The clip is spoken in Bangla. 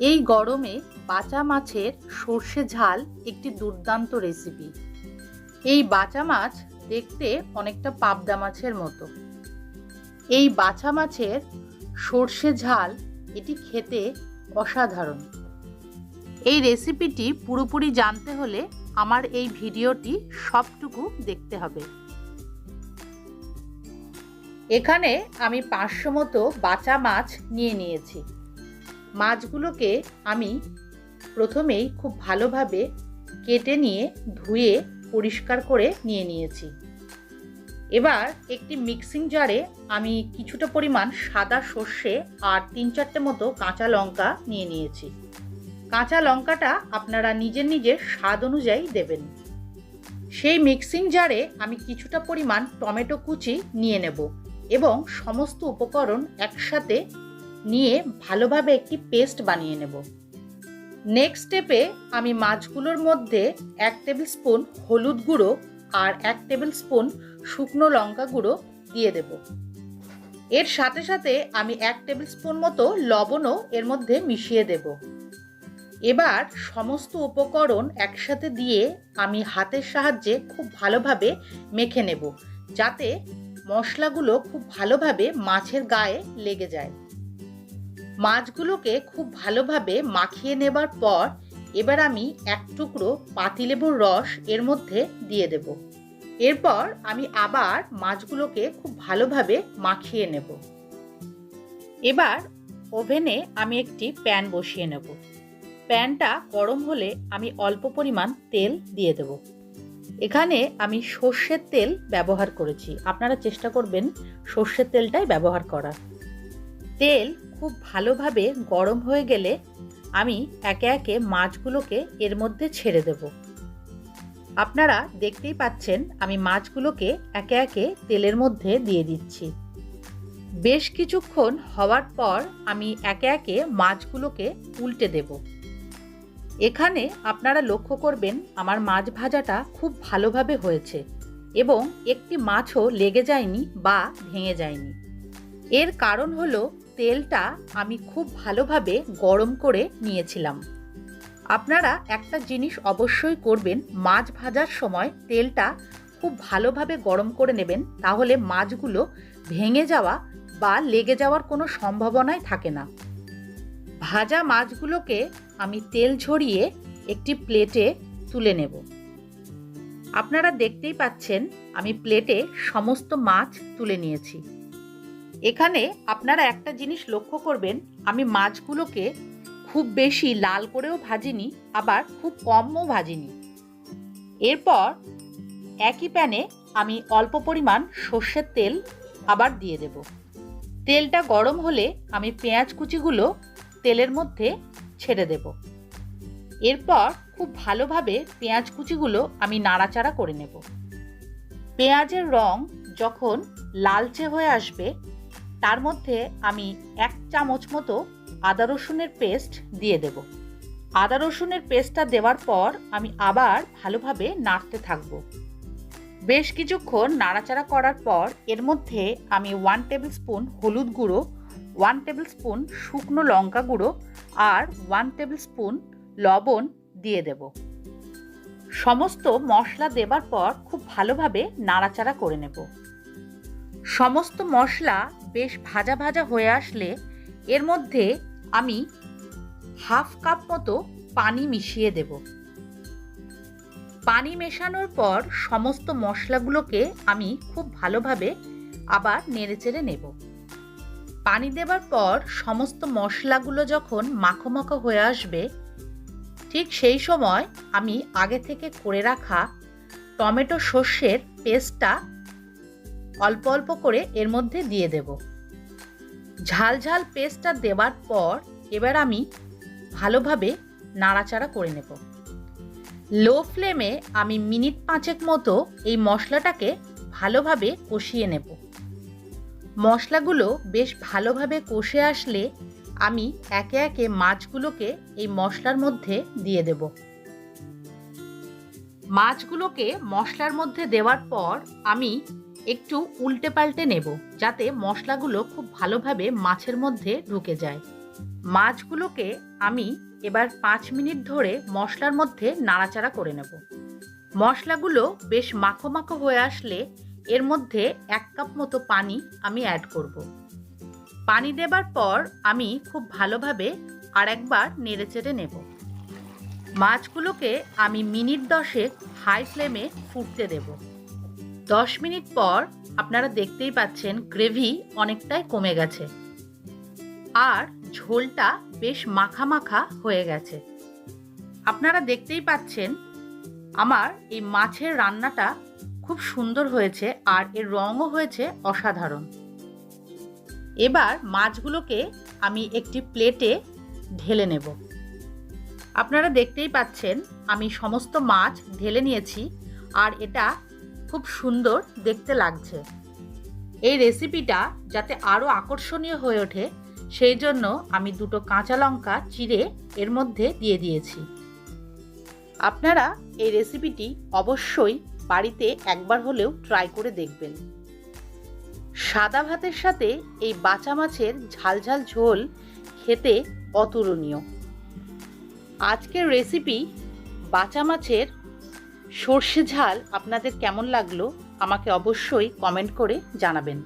এই গরমে বাঁচা মাছের সর্ষে ঝাল একটি দুর্দান্ত রেসিপি এই বাঁচা মাছ দেখতে অনেকটা পাবদা মাছের মতো। এই বাছা মাছের সর্ষে ঝাল এটি খেতে অসাধারণ। এই রেসিপিটি পুরোপুরি জানতে হলে আমার এই ভিডিওটি সবটুকু দেখতে হবে। এখানে আমি পাঁচশো মতো বাঁচা মাছ নিয়ে নিয়েছি। মাছগুলোকে আমি প্রথমেই খুব ভালোভাবে কেটে নিয়ে ধুয়ে পরিষ্কার করে নিয়ে নিয়েছি। এবার একটি মিক্সিং জারে আমি কিছুটা পরিমাণ সাদা সর্ষে আর তিন চারটে মতো কাঁচা লঙ্কা নিয়ে নিয়েছি। কাঁচা লঙ্কাটা আপনারা নিজের নিজের স্বাদ অনুযায়ী দেবেন। সেই মিক্সিং জারে আমি কিছুটা পরিমাণ টমেটো কুচি নিয়ে নেব এবং সমস্ত উপকরণ একসাথে নিয়ে ভালোভাবে একটি পেস্ট বানিয়ে নেব। নেক্সট স্টেপে আমি মাছগুলোর মধ্যে এক টেবিল স্পুন হলুদ গুঁড়ো আর এক টেবিল স্পুন শুকনো লঙ্কা গুঁড়ো দিয়ে দেব। এর সাথে সাথে আমি এক টেবিল স্পুন মতো লবণও এর মধ্যে মিশিয়ে দেব। এবার সমস্ত উপকরণ একসাথে দিয়ে আমি হাতের সাহায্যে খুব ভালোভাবে মেখে নেব, যাতে মশলাগুলো খুব ভালোভাবে মাছের গায়ে লেগে যায়। মাছগুলোকে খুব ভালোভাবে মাখিয়ে নেবার পর এবার আমি এক টুকরো পাতিলেবুর রস এর মধ্যে দিয়ে দেব। এরপর আমি আবার মাছগুলোকে খুব ভালোভাবে মাখিয়ে নেব। এবার ওভেনে আমি একটি প্যান বসিয়ে নেব। প্যানটা গরম হলে আমি অল্প পরিমাণ তেল দিয়ে দেব। এখানে আমি সর্ষের তেল ব্যবহার করেছি। আপনারা চেষ্টা করবেন সর্ষের তেলটাই ব্যবহার করার। তেল খুব ভালোভাবে গরম হয়ে গেলে আমি একে একে মাছগুলোকে এর মধ্যে ছেড়ে দেব। আপনারা দেখতেই পাচ্ছেন আমি মাছগুলোকে একে একে তেলের মধ্যে দিয়ে দিচ্ছি। বেশ কিছুক্ষণ হওয়ার পর আমি একে একে মাছগুলোকে উল্টে দেব। এখানে আপনারা লক্ষ্য করবেন আমার মাছ ভাজাটা খুব ভালোভাবে হয়েছে এবং একটি মাছও লেগে যায়নি বা ভেঙে যায়নি। এর কারণ হলো তেলটা আমি খুব ভালোভাবে গরম করে নিয়েছিলাম। আপনারা একটা জিনিস অবশ্যই করবেন, মাছ ভাজার সময় তেলটা খুব ভালোভাবে গরম করে নেবেন, তাহলে মাছগুলো ভেঙে যাওয়া বা লেগে যাওয়ার কোনো সম্ভাবনাই থাকে না। ভাজা মাছগুলোকে আমি তেল ঝরিয়ে একটি প্লেটে তুলে নেব। আপনারা দেখতেই পাচ্ছেন, আমি প্লেটে সমস্ত মাছ তুলে নিয়েছি। এখানে আপনারা একটা জিনিস লক্ষ্য করবেন, আমি মাছগুলোকে খুব বেশি লাল করেও ভাজিনি, আবার খুব কমও ভাজিনি। এরপর একই প্যানে আমি অল্প পরিমাণ সর্ষের তেল আবার দিয়ে দেব। তেলটা গরম হলে আমি পেঁয়াজ কুচিগুলো তেলের মধ্যে ছেড়ে দেব। এরপর খুব ভালোভাবে পেঁয়াজ কুচিগুলো আমি নাড়াচাড়া করে নেব। পেঁয়াজের রং যখন লালচে হয়ে আসবে তার মধ্যে আমি এক চামচ মতো আদা রসুনের পেস্ট দিয়ে দেব। আদা রসুনের পেস্টটা দেওয়ার পর আমি আবার ভালোভাবে নাড়তে থাকব। বেশ কিছুক্ষণ নাড়াচাড়া করার পর এর মধ্যে আমি ওয়ান টেবিল স্পুন হলুদ গুঁড়ো ওয়ান টেবিল স্পুন শুকনো লঙ্কা গুঁড়ো আর ওয়ান টেবিল স্পুন লবণ দিয়ে দেব। সমস্ত মশলা দেবার পর খুব ভালোভাবে নাড়াচাড়া করে নেব। সমস্ত মশলা বেশ ভাজা ভাজা হয়ে আসলে এর মধ্যে আমি হাফ কাপ মতো পানি মিশিয়ে দেব। পানি মেশানোর পর সমস্ত মশলাগুলোকে আমি খুব ভালোভাবে আবার নেড়েচেড়ে নেব। পানি দেবার পর সমস্ত মশলাগুলো যখন মাখো মাখো হয়ে আসবে, ঠিক সেই সময় আমি আগে থেকে করে রাখা টমেটো সর্ষের পেস্টটা অল্প অল্প করে এর মধ্যে দিয়ে দেব। ঝাল ঝাল পেস্টটা দেওয়ার পর এবার আমি ভালোভাবে নাড়াচাড়া করে নেব। লো ফ্লেমে আমি মিনিট পাঁচেক মতো এই মশলাটাকে ভালোভাবে কষিয়ে নেব। মশলাগুলো বেশ ভালোভাবে কষে আসলে আমি একে একে মাছগুলোকে এই মশলার মধ্যে দিয়ে দেব। মাছগুলোকে মশলার মধ্যে দেওয়ার পর আমি একটু উল্টে পাল্টে নেব, যাতে মশলাগুলো খুব ভালোভাবে মাছের মধ্যে ঢুকে যায়। মাছগুলোকে আমি এবার পাঁচ মিনিট ধরে মশলার মধ্যে নাড়াচাড়া করে নেব। মশলাগুলো বেশ মাখো মাখো হয়ে আসলে এর মধ্যে এক কাপ মতো পানি আমি অ্যাড করব। পানি দেবার পর আমি খুব ভালোভাবে আর একবার নেড়েচেড়ে নেব। মাছগুলোকে আমি মিনিট দশেক হাই ফ্লেমে ফুটতে দেব। দশ মিনিট পর আপনারা দেখতেই পাচ্ছেন গ্রেভি অনেকটাই কমে গেছে। আর ঝোলটা বেশ মাখা মাখা হয়ে গেছে। আপনারা দেখতেই পাচ্ছেন আমার এই মাছের রান্নাটা খুব সুন্দর হয়েছে আর এর রঙও হয়েছে অসাধারণ। এবার মাছগুলোকে আমি একটি প্লেটে ঢেলে নেব। আপনারা দেখতেই পাচ্ছেন আমি সমস্ত মাছ ঢেলে নিয়েছি আর এটা খুব সুন্দর দেখতে লাগছে। এই রেসিপিটা যাতে আরও আকর্ষণীয় হয়ে ওঠে, সেই জন্য আমি দুটো কাঁচা লঙ্কা চিড়ে এর মধ্যে দিয়ে দিয়েছি। আপনারা এই রেসিপিটি অবশ্যই বাড়িতে একবার হলেও ট্রাই করে দেখবেন। সাদা ভাতের সাথে এই বাঁচা মাছের ঝালঝাল ঝোল খেতে অতুলনীয়। আজকের রেসিপি বাঁচা মাছের সর্ষে ঝাল আপনাদের কেমন লাগল আমাকে অবশ্যই কমেন্ট করে জানাবেন।